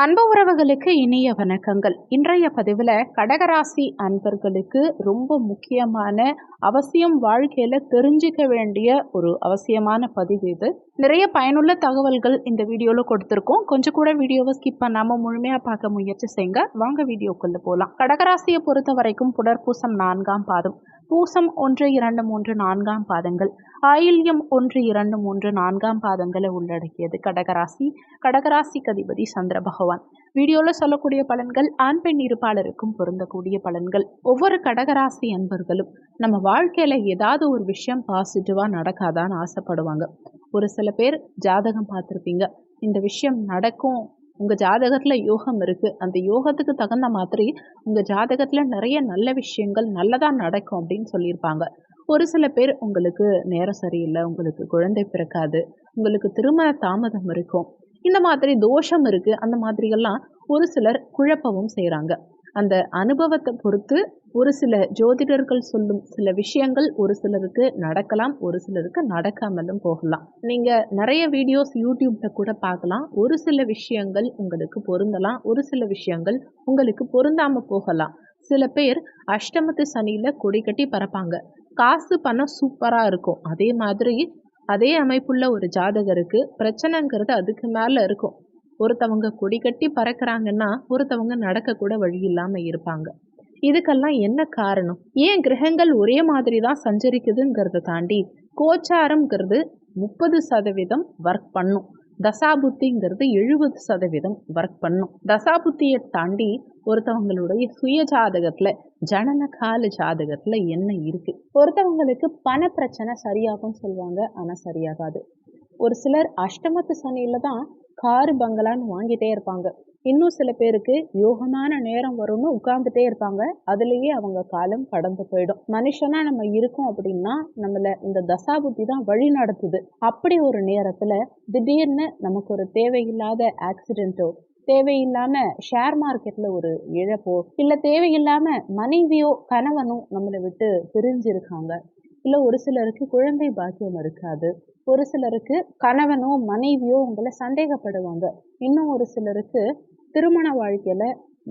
அன்பு உறவுகளுக்கு இனிய வணக்கங்கள். இன்றைய பதிவில் கடகராசி அன்பர்களுக்கு ரொம்ப முக்கியமான அவசியம் வாழ்க்கையில் தெரிஞ்சிக்க வேண்டிய ஒரு அவசியமான பதிவு இது. நிறைய பயனுள்ள தகவல்கள் இந்த வீடியோவில் கொடுத்துருக்கோம். கொஞ்சம் கூட வீடியோவை ஸ்கிப் பண்ணாமல் முழுமையாக பார்க்க முயற்சி செய்யுங்க வாங்க வீடியோக்குள்ளே போகலாம் கடகராசியை பொறுத்த வரைக்கும் புடற்பூசம் நான்காம் பாதம். பூசம் ஒன்று இரண்டு மூன்று நான்காம் பாதங்கள். ஆயில்யம் ஒன்று இரண்டு மூன்று நான்காம் பாதங்களை உள்ளடக்கியது. கடகராசி கடகராசிக்கு அதிபதி சந்திர பகவான். வீடியோவில் சொல்லக்கூடிய பலன்கள் ஆண் பெண் இருப்பாளருக்கும் பொருந்தக்கூடிய பலன்கள். ஒவ்வொரு கடகராசி அன்பர்களும் நம்ம வாழ்க்கையில் ஏதாவது ஒரு விஷயம் பாசிட்டிவாக நடக்காதான்னு ஆசைப்படுவாங்க. ஒரு சில பேர் ஜாதகம் பார்த்துருப்பீங்க. இந்த விஷயம் நடக்கும். உங்கள் ஜாதகத்தில் யோகம் இருக்குது அந்த யோகத்துக்கு தகுந்த மாதிரி உங்கள் ஜாதகத்தில் நிறைய நல்ல விஷயங்கள் நல்லதாக நடக்கும் அப்படின்னு சொல்லியிருப்பாங்க. ஒரு சில பேர் உங்களுக்கு நேரம் சரியில்லை உங்களுக்கு குழந்தை பிறக்காது உங்களுக்கு திருமண தாமதம் இருக்கும் இந்த மாதிரி தோஷம் இருக்குது அந்த மாதிரியெல்லாம் ஒரு சிலர் குழப்பவும் செய்கிறாங்க அந்த அனுபவத்தை பொறுத்து ஒரு சில ஜோதிடர்கள் சொல்லும் சில விஷயங்கள் ஒரு சிலருக்கு நடக்கலாம் ஒரு சிலருக்கு நடக்காமலும் போகலாம். நீங்கள் நிறைய வீடியோஸ் யூடியூப்பில் கூட பார்க்கலாம். ஒரு சில விஷயங்கள் உங்களுக்கு பொருந்தலாம் ஒரு சில விஷயங்கள் உங்களுக்கு பொருந்தாமல் போகலாம். சில பேர் அஷ்டமத்து சனியில் கொடி கட்டி பறப்பாங்க. காசு பணம் சூப்பராக இருக்கும். அதே மாதிரி அதே அமைப்புள்ள ஒரு ஜாதகருக்கு பிரச்சனைங்கிறது அதுக்கு மேலே இருக்கும். ஒருத்தவங்க கொடி கட்டி பறக்கிறாங்கன்னா ஒருத்தவங்க நடக்கக்கூட வழி இல்லாமல் இருப்பாங்க. இதுக்கெல்லாம் என்ன காரணம்? ஏன் கிரகங்கள் ஒரே மாதிரி தான் சஞ்சரிக்குதுங்கிறத தாண்டி கோச்சாரம்ங்கிறது முப்பது சதவீதம் ஒர்க் பண்ணும். தசாபுத்திங்கிறது எழுபது சதவீதம் ஒர்க் பண்ணும். தசாபுத்தியை தாண்டி ஒருத்தவங்களுடைய சுய ஜாதகத்தில் ஜனன கால ஜாதகத்தில் என்ன இருக்குது ஒருத்தவங்களுக்கு பண பிரச்சனை சரியாகும் சொல்லுவாங்க ஆனால் சரியாகாது. ஒரு சிலர் அஷ்டமத்து சனியில் தான் காரு பங்களான்னு வாங்கிட்டே இருப்பாங்க. இன்னும் சில பேருக்கு யோகமான நேரம் வரும்னு உட்கார்ந்துட்டே இருப்பாங்க. அதுலேயே அவங்க காலம் கடந்து போயிடும். மனுஷனா நம்ம இருக்கோம் அப்படின்னா நம்மள இந்த தசாபுத்தி தான் வழி நடத்துது. அப்படி ஒரு நேரத்துல திடீர்னு நமக்கு ஒரு தேவையில்லாத ஆக்சிடென்ட்டோ தேவையில்லாம ஷேர் மார்க்கெட்ல ஒரு இழப்போ இல்ல தேவையில்லாம மனைவியோ கணவனோ நம்மளை விட்டு பிரிஞ்சிருக்காங்க. இல்ல ஒரு சிலருக்கு குழந்தை பாக்கியம் இருக்காது. ஒரு சிலருக்கு கணவனோ மனைவியோ உங்களை சந்தேகப்படுவாங்க. இன்னும் ஒரு சிலருக்கு திருமண வாழ்க்கையில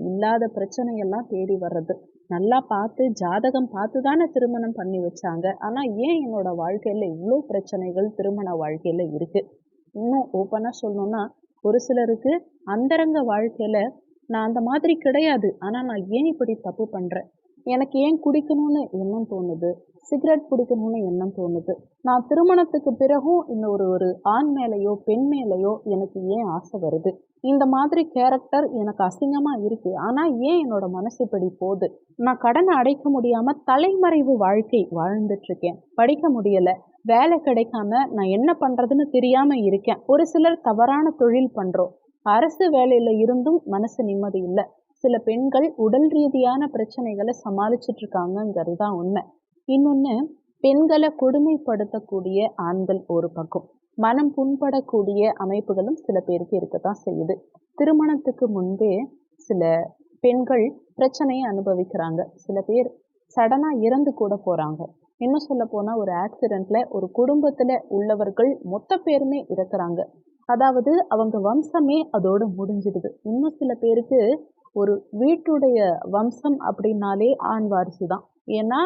இல்லாத பிரச்சனையெல்லாம் தேடி வர்றது. நல்லா பார்த்து ஜாதகம் பார்த்து தானே திருமணம் பண்ணி வச்சாங்க. ஆனால் ஏன் என்னோட வாழ்க்கையில் இவ்வளோ பிரச்சனைகள் திருமண வாழ்க்கையில் இருக்குது இன்னும் ஓப்பனாக சொல்லணும்னா ஒரு சிலருக்கு அந்தரங்க வாழ்க்கையில் நான் அந்த மாதிரி கிடையாது. ஆனால் நான் ஏன் இப்படி தப்பு பண்ணுறேன் எனக்கு ஏன் குடிக்கணும்னு எண்ணம் தோணுது. சிகரெட் பிடிக்கணும்னு எண்ணம் தோணுது. நான் திருமணத்துக்கு பிறகும் இந்த ஒரு ஒரு ஆண் மேலேயோ பெண் மேலேயோ எனக்கு ஏன் ஆசை வருது? இந்த மாதிரி கேரக்டர் எனக்கு அசிங்கமாக இருக்குது ஆனால் ஏன் என்னோட மனசு இப்படி போகுது? நான் கடனை அடைக்க முடியாமல் தலைமறைவு வாழ்க்கை வாழ்ந்துட்டுருக்கேன். படிக்க முடியலை. வேலை கிடைக்காம நான் என்ன பண்ணுறதுன்னு தெரியாமல் இருக்கேன். ஒரு சிலர் தவறான தொழில் பண்ணுறோம் அரசு வேலையில் இருந்தும் மனசு நிம்மதி இல்லை. சில பெண்கள் உடல் ரீதியான பிரச்சனைகளை சமாளிச்சுட்டு இருக்காங்கங்கிறது தான் உண்மை. இன்னொன்று பெண்களை கொடுமைப்படுத்தக்கூடிய ஆண்கள் ஒரு பக்கம். மனம் புண்படக்கூடிய அமைப்புகளும் சில பேருக்கு இருக்கத்தான் செய்யுது. திருமணத்துக்கு முன்பே சில பெண்கள் பிரச்சனையை அனுபவிக்கிறாங்க. சில பேர் சடனாக இறந்து கூட போகிறாங்க இன்னும் சொல்ல போனால் ஒரு ஆக்சிடெண்ட்ல ஒரு குடும்பத்தில் உள்ளவர்கள் மொத்த பேருமே இறக்குறாங்க. அதாவது அவங்க வம்சமே அதோடு முடிஞ்சிடுது. இன்னும் சில பேருக்கு ஒரு வீட்டுடைய வம்சம் அப்படின்னாலே ஆண் வாரிசு தான் ஏன்னா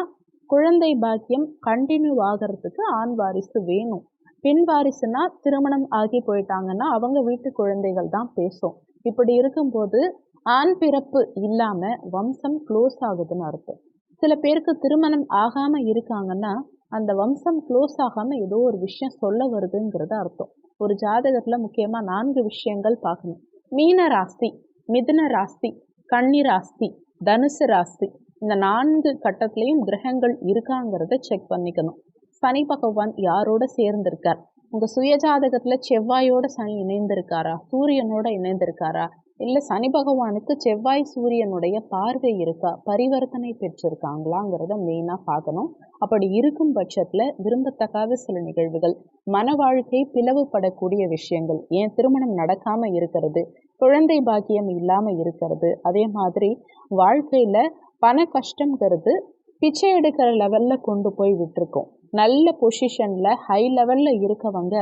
குழந்தை பாக்கியம் கண்டினியூ ஆகிறதுக்கு ஆண் வாரிசு வேணும். பெண் வாரிசுனா திருமணம் ஆகி போயிட்டாங்கன்னா அவங்க வீட்டு குழந்தைகள் தான் பேசும். இப்படி இருக்கும்போது ஆண் பிறப்பு இல்லாம வம்சம் க்ளோஸ் ஆகுதுன்னு அர்த்தம். சில பேருக்கு திருமணம் ஆகாம இருக்காங்கன்னா அந்த வம்சம் க்ளோஸ் ஆகாம ஏதோ ஒரு விஷயம் சொல்ல வருதுங்கிறது அர்த்தம். ஒரு ஜாதகத்துல முக்கியமா நான்கு விஷயங்கள் பார்க்கணும். மீன ராசி மிதுன ராசி கன்னி ராசி தனுசு ராசி இந்த நான்கு கட்டத்திலையும் கிரகங்கள் இருக்காங்கிறத செக் பண்ணிக்கணும். சனி பகவான் யாரோட சேர்ந்திருக்கார்? உங்கள் சுயஜாதகத்தில் செவ்வாயோட சனி இணைந்திருக்காரா? சூரியனோட இணைந்திருக்காரா? இல்லை சனி பகவானுக்கு செவ்வாய் சூரியனுடைய பார்வை இருக்கா? பரிவர்த்தனை பெற்றிருக்காங்களாங்கிறத மெயினாக பார்க்கணும். அப்படி இருக்கும் பட்சத்தில் விரும்பத்தக்காத சில நிகழ்வுகள் மன வாழ்க்கை பிளவுபடக்கூடிய விஷயங்கள் ஏன் திருமணம் நடக்காமல் இருக்கிறது குழந்தை பாக்கியம் இல்லாமல் இருக்கிறது அதே மாதிரி வாழ்க்கையில் பண கஷ்டங்கிறது பிச்சை எடுக்கிற லெவலில் கொண்டு போய் விட்டுருக்கோம். நல்ல பொசிஷனில் ஹை லெவலில் இருக்கவங்க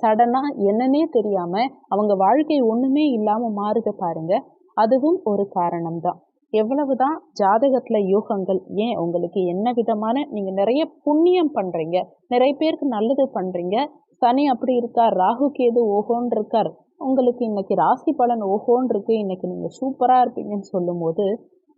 சடனாக என்னன்னே தெரியாமல் அவங்க வாழ்க்கை ஒன்றுமே இல்லாமல் மாறுது பாருங்க. அதுவும் ஒரு காரணம்தான். எவ்வளவுதான் ஜாதகத்தில் யோகங்கள் ஏன் உங்களுக்கு என்ன விதமான நீங்கள் நிறைய புண்ணியம் பண்ணுறீங்க நிறைய பேருக்கு நல்லது பண்ணுறீங்க சனி அப்படி இருக்கார் ராகு கேது ஓஹோன்னு இருக்கார் உங்களுக்கு இன்னைக்கு ராசி பலன் ஓஹோன்னு இருக்கு இன்னைக்கு நீங்கள் சூப்பராக இருப்பீங்கன்னு சொல்லும்போது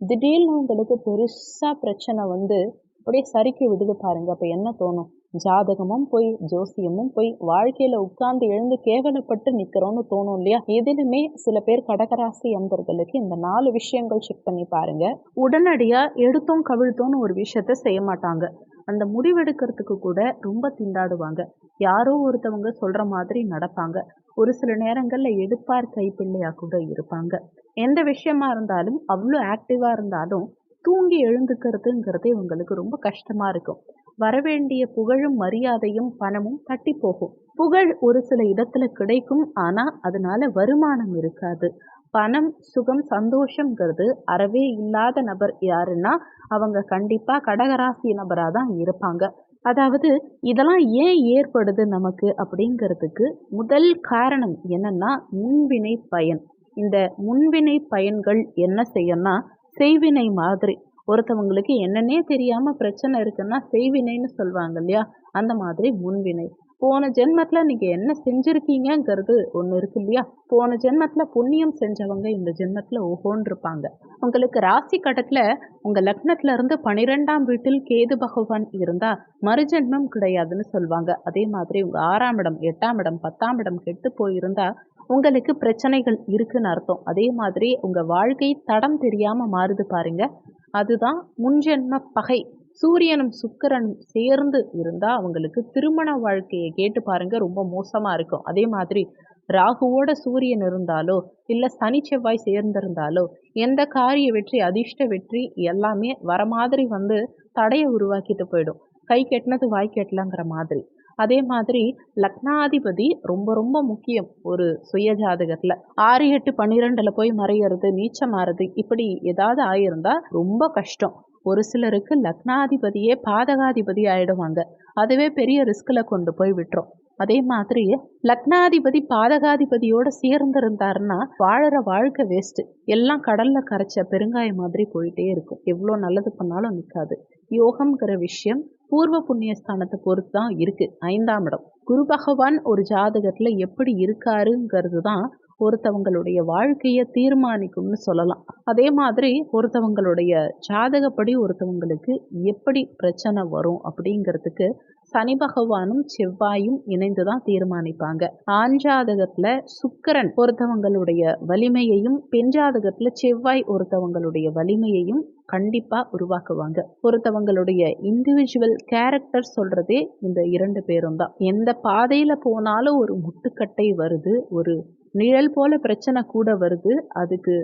திடீர்னு உங்களுக்கு பெருசாக பிரச்சனை வந்து அப்படியே சறுக்கி விடுது பாருங்க. அப்போ என்ன தோணும்? ஜாதகமும் போய் ஜோசியமும் போய் வாழ்க்கையில உட்கார்ந்து எழுந்து கேவலப்பட்டு நிக்கிறோம்னு தோணும் இல்லையா? எதிலுமே சில பேர் கடகராசி அன்பர்களுக்கு இந்த நாலு விஷயங்கள் செக் பண்ணி பாருங்க. உடனடியா எடுத்தோம் கவிழ்த்தோன்னு ஒரு விஷயத்த செய்ய மாட்டாங்க. அந்த முடிவெடுக்கிறதுக்கு கூட ரொம்ப திண்டாடுவாங்க. யாரோ ஒருத்தவங்க சொல்ற மாதிரி நடப்பாங்க. ஒரு சில நேரங்கள்ல எடுப்பார் கைப்பிள்ளையா கூட இருப்பாங்க. எந்த விஷயமா இருந்தாலும் அவ்வளோ ஆக்டிவா இருந்தாலும் தூங்கி எழுந்துக்கிறதுங்கிறது இவங்களுக்கு ரொம்ப கஷ்டமா இருக்கும். வரவேண்டிய புகழும் மரியாதையும் பணமும் தட்டி போகும். புகழ் ஒரு சில இடத்துல கிடைக்கும் ஆனா அதனால வருமானம் இருக்காது. பணம் சுகம் சந்தோஷங்கிறது அறவே இல்லாத நபர் யாருன்னா அவங்க கண்டிப்பாக கடகராசி நபராக தான் இருப்பாங்க. அதாவது இதெல்லாம் ஏன் ஏற்படுது நமக்கு அப்படிங்கிறதுக்கு முதல் காரணம் என்னன்னா முன்வினை பயன். இந்த முன்வினை பயன்கள் என்ன செய்யணும்னா செய்வினை மாதிரி. ஒருத்தவங்களுக்கு என்னன்னே தெரியாமல் பிரச்சனை இருக்குன்னா செய்வினைன்னு சொல்லுவாங்க இல்லையா? அந்த மாதிரி முன்வினை. போன ஜென்மத்தில் நீங்கள் என்ன செஞ்சுருக்கீங்கங்கிறது ஒன்று இருக்கு இல்லையா? போன ஜென்மத்தில் புண்ணியம் செஞ்சவங்க இந்த ஜென்மத்தில் ஓஹோன்னு இருப்பாங்க உங்களுக்கு ராசி கட்டத்தில் உங்கள் லக்னத்திலிருந்து பனிரெண்டாம் வீட்டில் கேது பகவான் இருந்தால் மறுஜென்மம் கிடையாதுன்னு சொல்லுவாங்க அதே மாதிரி உங்கள் ஆறாம் இடம் எட்டாம் இடம் பத்தாம் இடம் கெட்டு போயிருந்தால் உங்களுக்கு பிரச்சனைகள் இருக்குன்னு அர்த்தம். அதே மாதிரி உங்கள் வாழ்க்கை தடம் தெரியாமல் மாறுது பாருங்க. அதுதான் முன்ஜென்ம பகை. சூரியனும் சுக்கரனும் சேர்ந்து இருந்தால் அவங்களுக்கு திருமண வாழ்க்கையை கேட்டு பாருங்க ரொம்ப மோசமாக இருக்கும். அதே மாதிரி ராகுவோட சூரியன் இருந்தாலோ இல்லை சனி செவ்வாய் சேர்ந்திருந்தாலோ எந்த காரிய வெற்றி அதிர்ஷ்ட வெற்றி எல்லாமே வர மாதிரி வந்து தடையை உருவாக்கிட்டு போயிடும். கை கெட்டினது வாய் கெட்டலாங்கிற மாதிரி. அதே மாதிரி லக்னாதிபதி ரொம்ப ரொம்ப முக்கியம் ஒரு சுய ஜாதகத்தில். ஆறு எட்டு பன்னிரெண்டில் போய் மறையிறது நீச்சம் மாறுது இப்படி ஏதாவது ஆயிருந்தா ரொம்ப கஷ்டம். ஒரு சிலருக்கு லக்னாதிபதியே பாதகாதிபதி ஆயிடுவாங்க. அதுவே பெரிய ரிஸ்கில் கொண்டு போய் விட்டுரும். அதே மாதிரி லக்னாதிபதி பாதகாதிபதியோட சேர்ந்திருந்தாருன்னா வாழற வாழ்க்கை வேஸ்ட் எல்லாம் கடல்ல கரைச்ச பெருங்காயம் மாதிரி போயிட்டே இருக்கும். எவ்வளோ நல்லது பண்ணாலும் நிற்காது யோகம்ங்கிற விஷயம் பூர்வ புண்ணிய ஸ்தானத்தை பொறுத்து தான் இருக்கு. ஐந்தாம் இடம். குரு பகவான் ஒரு ஜாதகத்துல எப்படி இருக்காருங்கிறது தான் ஒருத்தவங்களுடைய வாழ்க்கையை தீர்மானிக்கும்னு சொல்லலாம். அதே மாதிரி ஒருத்தவங்களுடைய ஜாதகப்படி ஒருத்தவங்களுக்கு எப்படி பிரச்சனை வரும் அப்படிங்கிறதுக்கு சனி பகவானும் செவ்வாயும் இணைந்து தான் தீர்மானிப்பாங்க. ஆண் ஜாதகத்துல சுக்கரன் ஒருத்தவங்களுடைய வலிமையையும் பெண் ஜாதகத்துல செவ்வாய் ஒருத்தவங்களுடைய வலிமையையும் கண்டிப்பா உருவாக்குவாங்க. ஒருத்தவங்களுடைய இண்டிவிஜுவல் கேரக்டர் சொல்றதே இந்த இரண்டு பேரும் தான் எந்த பாதையில போனாலும் ஒரு முட்டுக்கட்டை வருது ஒரு நிழல் போல பிரச்சனை கூட வருது. அதுக்கு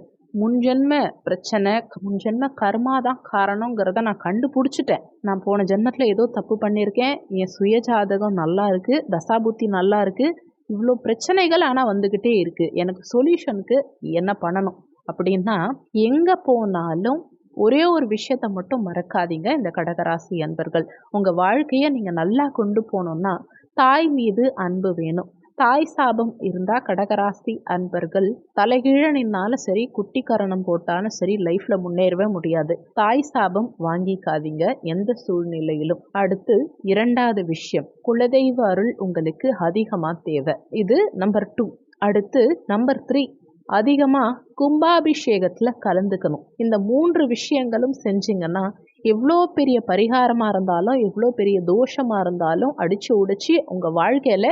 முன்ஜென்ம பிரச்சனை முன்ஜென்ம கர்மா தான் காரணங்கிறத நான் கண்டுபிடிச்சிட்டேன். நான் போன ஜென்மத்தில் ஏதோ தப்பு பண்ணியிருக்கேன். என் சுய ஜாதகம் நல்லா இருக்குது தசாபுத்தி நல்லா இருக்குது இவ்வளோ பிரச்சனைகள் ஆனால் வந்துக்கிட்டே இருக்குது எனக்கு சொல்யூஷனுக்கு என்ன பண்ணணும்? அப்படின்னா எங்கே போனாலும் ஒரே ஒரு விஷயத்த மட்டும் மறக்காதீங்க இந்த கடகராசி அன்பர்கள். உங்கள் வாழ்க்கையை நீங்கள் நல்லா கொண்டு போனோம்னா தாய் மீது அன்பு வேணும். தாய் சாபம் இருந்தால் கடகராசி அன்பர்கள் தலைகீழ நின்னாலும் சரி குட்டி கரணம் போட்டாலும் சரி லைஃப்ல முன்னேறவே முடியாது. தாய் சாபம் வாங்கிக்காதீங்க எந்த சூழ்நிலையிலும். அடுத்து இரண்டாவது விஷயம் குலதெய்வ அருள் உங்களுக்கு அதிகமாக தேவை. இது நம்பர் டூ அடுத்து நம்பர் த்ரீ அதிகமாக கும்பாபிஷேகத்தில் கலந்துக்கணும். இந்த மூன்று விஷயங்களும் செஞ்சிங்கன்னா எவ்வளோ பெரிய பரிகாரமாக இருந்தாலும் எவ்வளோ பெரிய தோஷமாக இருந்தாலும் அடித்து உடைச்சி உங்கள் வாழ்க்கையில்